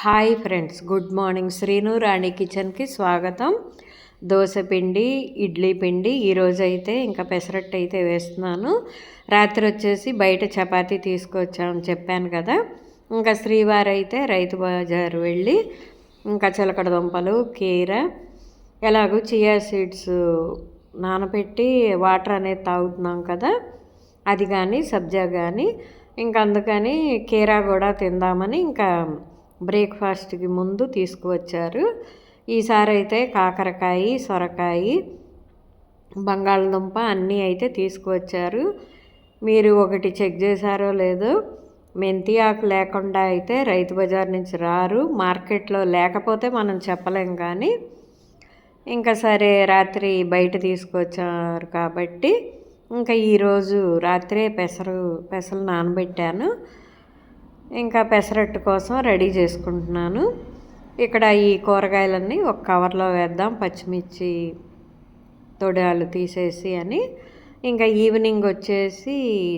Hi friends good morning. Srinu Rani కిచెన్కి స్వాగతం. దోశ పిండి ఇడ్లీ పిండి ఈరోజు అయితే ఇంకా పెసరట్టు అయితే వేస్తున్నాను. రాత్రి వచ్చేసి బయట చపాతీ తీసుకొచ్చామని చెప్పాను కదా. ఇంకా శ్రీవారి అయితే రైతు బజార్ వెళ్ళి ఇంకా చిలకడ దుంపలు కీర ఎలాగో చియా సీడ్స్ నానబెట్టి వాటర్ అనేది తాగుతున్నాం కదా. అది కానీ సబ్జా కానీ ఇంకా అందుకని కీరా కూడా తిందామని ఇంకా బ్రేక్ఫాస్ట్కి ముందు తీసుకువచ్చారు. ఈసారి అయితే కాకరకాయ సొరకాయ బంగాళదుంప అన్నీ అయితే తీసుకువచ్చారు. మీరు ఒకటి చెక్ చేశారో లేదో మెంతి ఆకు లేకుండా అయితే రైతు బజార్ నుంచి రారు. మార్కెట్లో లేకపోతే మనం చెప్పలేం కానీ ఇంకా సరే రాత్రి బయట తీసుకొచ్చారు కాబట్టి ఇంకా ఈరోజు రాత్రే పెసరు పెసలు నానబెట్టాను. ఇంకా పెసరట్టు కోసం రెడీ చేసుకుంటున్నాను. ఇక్కడ ఈ కూరగాయలన్నీ ఒక కవర్లో వేద్దాం పచ్చిమిర్చి తొడాలు తీసేసి అని. ఇంకా ఈవినింగ్ వచ్చేసి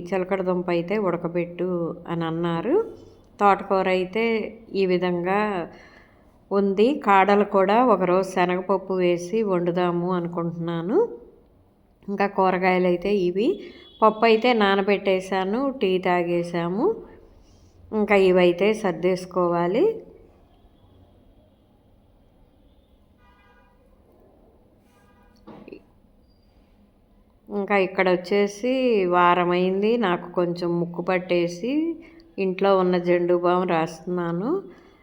చిలకడ దుంప అయితే ఉడకబెట్టు అని అన్నారు. తోటకూర అయితే ఈ విధంగా ఉంది. కాడలు కూడా ఒకరోజు శనగపప్పు వేసి వండుదాము అనుకుంటున్నాను. ఇంకా కూరగాయలు అయితే ఇవి. పప్పు అయితే నానబెట్టేశాను టీ తాగేసాము ఇంకా ఇవైతే సర్దేసుకోవాలి. ఇంకా ఇక్కడ వచ్చేసి వారమైంది నాకు కొంచెం ముక్కు పట్టేసి ఇంట్లో ఉన్న జెండు బామ్ రాస్తున్నాను.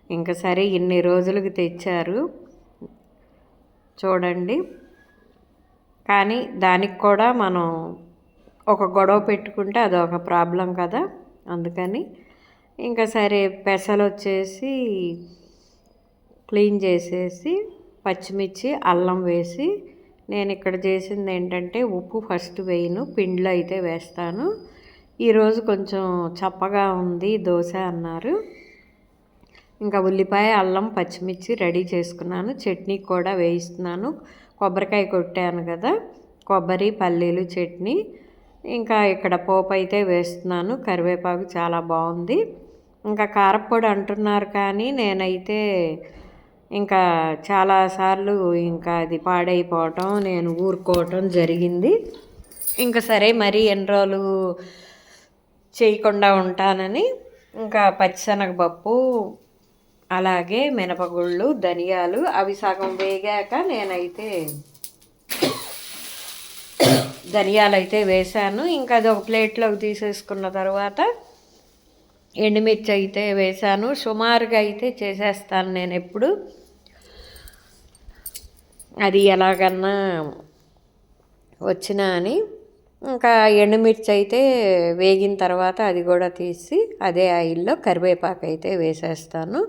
ఇంకా సరే ఇన్ని రోజులకి తెచ్చారు. చూడండి. కానీ దానికి కూడా మనం ఒక గొడవ పెట్టుకుంటే అదొక ప్రాబ్లం కదా అందుకని ఇంకా సరే పెసలు వచ్చేసి క్లీన్ చేసేసి పచ్చిమిర్చి అల్లం వేసి నేను ఇక్కడ చేసింది ఏంటంటే ఉప్పు ఫస్ట్ వేయను పిండిలో అయితే వేస్తాను. ఈరోజు కొంచెం చప్పగా ఉంది దోశ అన్నారు. ఇంకా ఉల్లిపాయ అల్లం పచ్చిమిర్చి రెడీ చేసుకున్నాను. చట్నీ కూడా వేయిస్తున్నాను. కొబ్బరికాయ కొట్టాను కదా కొబ్బరి పల్లీలు చట్నీ. ఇంకా ఇక్కడ పోపు అయితే వేస్తున్నాను. కరివేపాకు చాలా బాగుంది. ఇంకా కారప్పొడి అంటున్నారు కానీ నేనైతే ఇంకా చాలాసార్లు ఇంకా అది పాడైపోవటం నేను ఊరుకోవటం జరిగింది. ఇంకా సరే మరి ఎన్ని రోజులు చేయకుండా ఉంటానని ఇంకా పచ్చిశనగపప్పు అలాగే మినపగుళ్ళు ధనియాలు అవి సగం వేగాక నేనైతే ధనియాలు అయితే వేశాను. ఇంకా అది ఒక ప్లేట్లోకి తీసేసుకున్న తర్వాత ఎండుమిర్చి అయితే వేశాను. సుమారుగా అయితే చేసేస్తాను నేను ఎప్పుడు. అది ఎలాగన్నా వచ్చినా అని. ఇంకా ఎండుమిర్చి అయితే వేగిన తర్వాత అది కూడా తీసి అదే ఆయిల్లో కరివేపాకు అయితే వేసేస్తాను.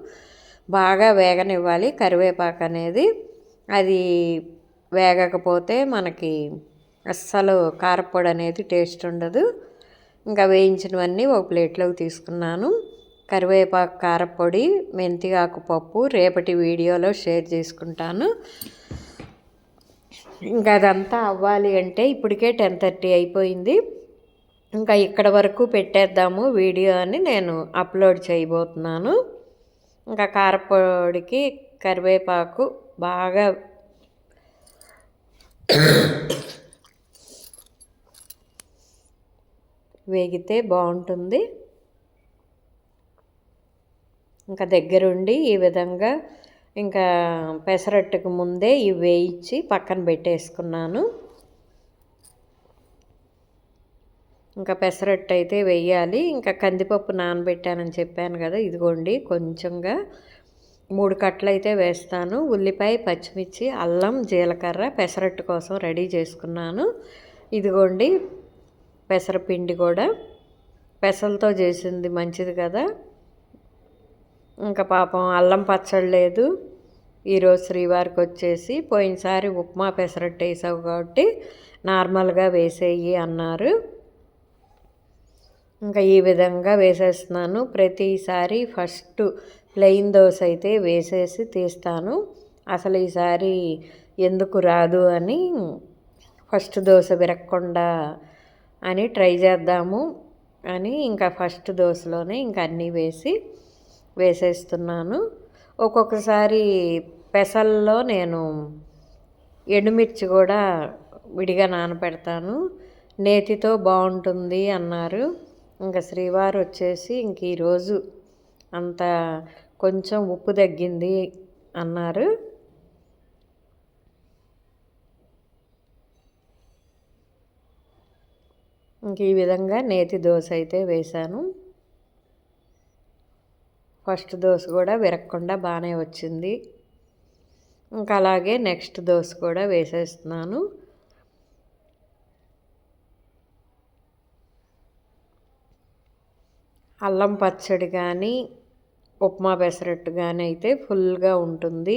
బాగా వేగనివ్వాలి కరివేపాకు అనేది. అది వేగకపోతే మనకి అస్సలు కారపొడి అనేది టేస్ట్ ఉండదు. ఇంకా వేయించినవన్నీ ఒక ప్లేట్లోకి తీసుకున్నాను. కరివేపాకు కారపొడి మెంతిగాకు పప్పు రేపటి వీడియోలో షేర్ చేసుకుంటాను. ఇంకా అదంతా అవ్వాలి అంటే ఇప్పటికే టెన్ థర్టీ అయిపోయింది. ఇంకా ఇక్కడ వరకు పెట్టేద్దాము వీడియో అని నేను అప్లోడ్ చేయబోతున్నాను. ఇంకా కారపొడికి కరివేపాకు బాగా వేగితే బాగుంటుంది. ఇంకా దగ్గరుండి ఈ విధంగా ఇంకా పెసరట్టుకు ముందే ఇవి వేయించి పక్కన పెట్టేసుకున్నాను. ఇంకా పెసరట్టు అయితే వేయాలి. ఇంకా కందిపప్పు నానబెట్టానని చెప్పాను కదా ఇదిగోండి కొంచెంగా మూడు కట్టలు అయితే వేస్తాను. ఉల్లిపాయ పచ్చిమిర్చి అల్లం జీలకర్ర పెసరట్టు కోసం రెడీ చేసుకున్నాను. ఇదిగోండి పెసరపిండి కూడా. పెసలతో చేసింది మంచిది కదా. ఇంకా పాపం అల్లం పచ్చడి లేదు. ఈరోజు శ్రీవారికి వచ్చేసి పోయినసారి ఉప్మా పెసరట్టు వేసావు కాబట్టి నార్మల్గా వేసేయి అన్నారు. ఇంకా ఈ విధంగా వేసేస్తున్నాను. ప్రతిసారి ఫస్ట్ ప్లెయిన్ దోశ అయితే వేసేసి తీస్తాను. అసలు ఈసారి ఎందుకు రాదు అని ఫస్ట్ దోశ విరక్కుండా అని ట్రై చేద్దాము అని ఇంకా ఫస్ట్ దోశలోనే ఇంకా అన్నీ వేసి వేసేస్తున్నాను. ఒక్కొక్కసారి పెసల్లో నేను ఎండుమిర్చి కూడా విడిగా నానపెడతాను. నేతితో బాగుంటుంది అన్నారు. ఇంకా శ్రీవారు వచ్చేసి ఇంక ఈరోజు అంత కొంచెం ఉప్పు తగ్గింది అన్నారు. ఇంక ఈ విధంగా నేతి దోశ అయితే వేశాను. ఫస్ట్ దోశ కూడా విరగకుండా బాగానే వచ్చింది. ఇంకా అలాగే నెక్స్ట్ దోశ కూడా వేసేస్తున్నాను. అల్లం పచ్చడి కానీ ఉప్మా పెసరట్టు కానీ అయితే ఫుల్గా ఉంటుంది.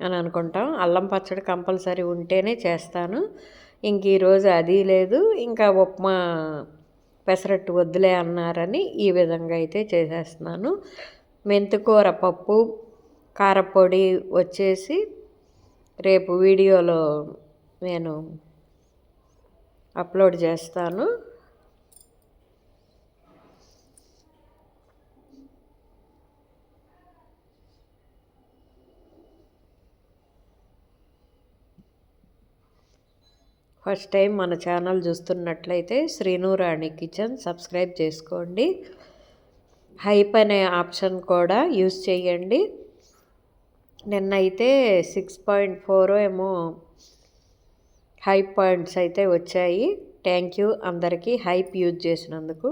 అని అనుకుంటాం. అల్లం పచ్చడి కంపల్సరీ ఉంటేనే చేస్తాను. ఇంక ఈరోజు అది లేదు. ఇంకా ఉప్మా పెసరట్టు వద్దులే అన్నారని ఈ విధంగా అయితే చేసేస్తున్నాను. మెంతికూర పప్పు కారపొడి వచ్చేసి రేపు వీడియోలో నేను అప్లోడ్ చేస్తాను. ఫస్ట్ టైం మన ఛానల్ చూస్తున్నట్లయితే శ్రీనూరాణి కిచెన్ సబ్స్క్రైబ్ చేసుకోండి. హైప్ అనే ఆప్షన్ కూడా యూస్ చేయండి. నిన్నైతే సిక్స్ పాయింట్ ఫోర్ ఏమో హైప్ పాయింట్స్ అయితే వచ్చాయి. థ్యాంక్ యూ అందరికీ హైప్ యూజ్ చేసినందుకు.